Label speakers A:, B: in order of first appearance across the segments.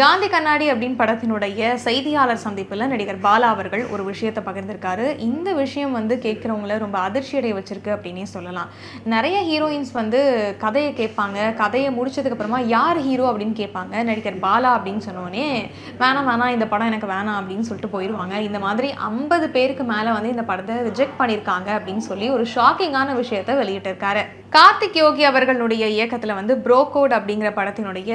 A: காந்தி கண்ணாடி அப்படின்னு படத்தினுடைய செய்தியாளர் சந்திப்பில் நடிகர் பாலா அவர்கள் ஒரு விஷயத்தை பகிர்ந்திருக்காரு. இந்த விஷயம் வந்து கேட்குறவங்கள ரொம்ப அதிர்ச்சி அடைய வச்சிருக்கு அப்படின்னே சொல்லலாம். நிறைய ஹீரோயின்ஸ் வந்து கதையை கேட்பாங்க. கதையை முடிச்சதுக்கப்புறமா யார் ஹீரோ அப்படின்னு கேட்பாங்க. நடிகர் பாலா அப்படின்னு சொன்னோடனே வேணாம் வேணாம் இந்த படம் எனக்கு வேணாம் அப்படின்னு சொல்லிட்டு போயிடுவாங்க இந்த மாதிரி ஐம்பது பேருக்கு மேலே வந்து இந்த படத்தை ரிஜெக்ட் பண்ணியிருக்காங்க அப்படின்னு சொல்லி ஒரு ஷாக்கிங்கான விஷயத்தை வெளியிட்டிருக்காரு. கார்த்திக் யோகி அவர்களுடைய இயக்கத்தில் வந்து ப்ரோகோட் அப்படிங்கிற படத்தினுடைய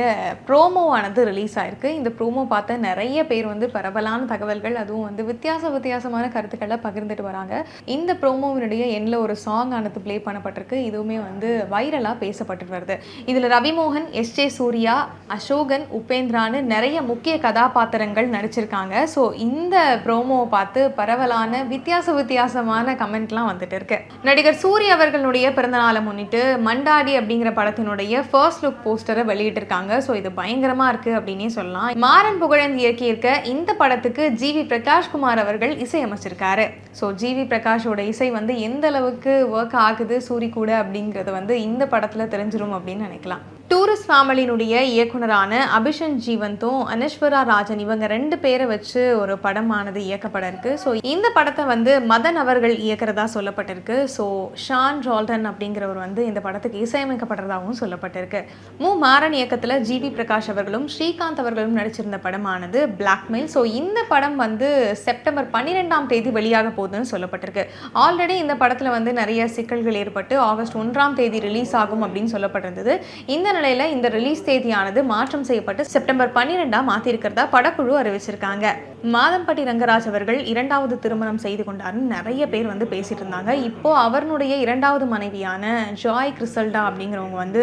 A: ப்ரோமோவானது ரிலீஸ் ஆயிருக்கு. இந்த ப்ரோமோ பார்த்த நிறைய பேர் வந்து பரவலான தகவல்கள் அதுவும் வந்து வித்தியாச வித்தியாசமான கருத்துக்களை பகிர்ந்துட்டு வராங்க. இந்த ப்ரோமோவினுடைய எண்ணில் ஒரு சாங் ஆனது ப்ளே பண்ணப்பட்டிருக்கு. இதுவுமே வந்து வைரலாக பேசப்பட்டு வருது. இதில் ரவிமோகன் எஸ் ஜே சூர்யா அசோகன் உபேந்திரான்னு நிறைய முக்கிய கதாபாத்திரங்கள் நடிச்சிருக்காங்க. ஸோ இந்த ப்ரோமோவை பார்த்து பரவலான வித்தியாச வித்தியாசமான கமெண்ட்லாம் வந்துட்டு இருக்கு. நடிகர் சூரிய அவர்களுடைய பிறந்தநாளை முன்னிட்டு மண்டாடி அப்படிங்கிற படத்தினுடைய ஃபர்ஸ்ட் லுக் போஸ்டரை வெளியிட்டிருக்காங்க. ஸோ இது பயங்கரமாக இருக்குது அப்படின்னே சொல்லலாம். மாறன் புகழன் இயக்கியிருக்க இந்த படத்துக்கு ஜி வி பிரகாஷ்குமார் அவர்கள் இசையமைச்சிருக்காரு. ஸோ ஜி வி பிரகாஷோட இசை வந்து எந்த அளவுக்கு ஒர்க் ஆகுது சூரி கூட அப்படிங்கிறது வந்து இந்த படத்தில் தெரிஞ்சிடும் அப்படின்னு நினைக்கலாம். டூரிஸ்ட் ஃபேமிலியினுடைய இயக்குனரான அபிஷன் ஜீவந்தும் அனஸ்வரா ராஜன் இவங்க ரெண்டு பேரை வச்சு ஒரு படமானது இயக்கப்பட இருக்கு. ஸோ இந்த படத்தை வந்து மதன் அவர்கள் இயக்கிறதா சொல்லப்பட்டிருக்கு. ஸோ ஷான் ரால்டன் அப்படிங்கிறவர் வந்து இந்த படத்துக்கு இசையமைக்கப்படுறதாகவும் சொல்லப்பட்டிருக்கு. மு. மாறன் இயக்கத்தில் ஜிவி பிரகாஷ் அவர்களும் ஸ்ரீகாந்த் அவர்களும் நடிச்சிருந்த படமானது பிளாக்மெயில் ஸோ இந்த படம் வந்து செப்டம்பர் பன்னிரெண்டாம் தேதி வெளியாக போகுதுன்னு சொல்லப்பட்டிருக்கு. ஆல்ரெடி இந்த படத்தில் வந்து நிறைய சிக்கல்கள் ஏற்பட்டு ஆகஸ்ட் ஒன்றாம் தேதி ரிலீஸ் ஆகும் அப்படின்னு சொல்லப்பட்டிருந்தது. இந்த நிலையில இந்த ரிலீஸ் தேதியானது மாற்றம் செய்யப்பட்டு செப்டம்பர் பன்னிரெண்டாம் மாற்றிருக்கிறதா படக்குழு அறிவிச்சிருக்காங்க. மாதம்பட்டி ரங்கராஜ் அவர்கள் இரண்டாவது திருமணம் செய்து கொண்டார்னு நிறைய பேர் வந்து பேசிட்டு இருந்தாங்க. இப்போ அவருடைய இரண்டாவது மனைவியான ஜாய் கிறிசல்டா அப்படிங்கிறவங்க வந்து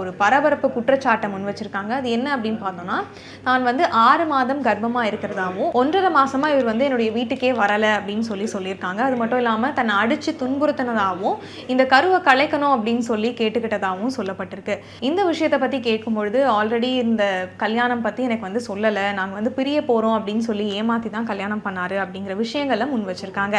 A: ஒரு பரபரப்பு குற்றச்சாட்டை முன் வச்சிருக்காங்க. அது என்ன அப்படின்னு பார்த்தோம்னா தான் வந்து ஆறு மாதம் கர்ப்பமா இருக்கிறதாவும் ஒன்றரை மாசமா இவர் வந்து என்னுடைய வீட்டுக்கே வரல அப்படின்னு சொல்லி சொல்லியிருக்காங்க. அது மட்டும் இல்லாம தன்னை அடிச்சு துன்புறுத்தினதாகவும் இந்த கருவை கலைக்கணும் அப்படின்னு சொல்லி கேட்டுக்கிட்டதாகவும் சொல்லப்பட்டிருக்கு. இந்த விஷயத்தை பற்றி கேட்கும்பொழுது ஆல்ரெடி இந்த கல்யாணம் பற்றி எனக்கு வந்து சொல்லலை. நாங்கள் வந்து பிரிய போகிறோம் அப்படின்னு சொல்லி ஏமாற்றி தான் கல்யாணம் பண்ணாரு அப்படிங்கிற விஷயங்களை முன் வச்சிருக்காங்க.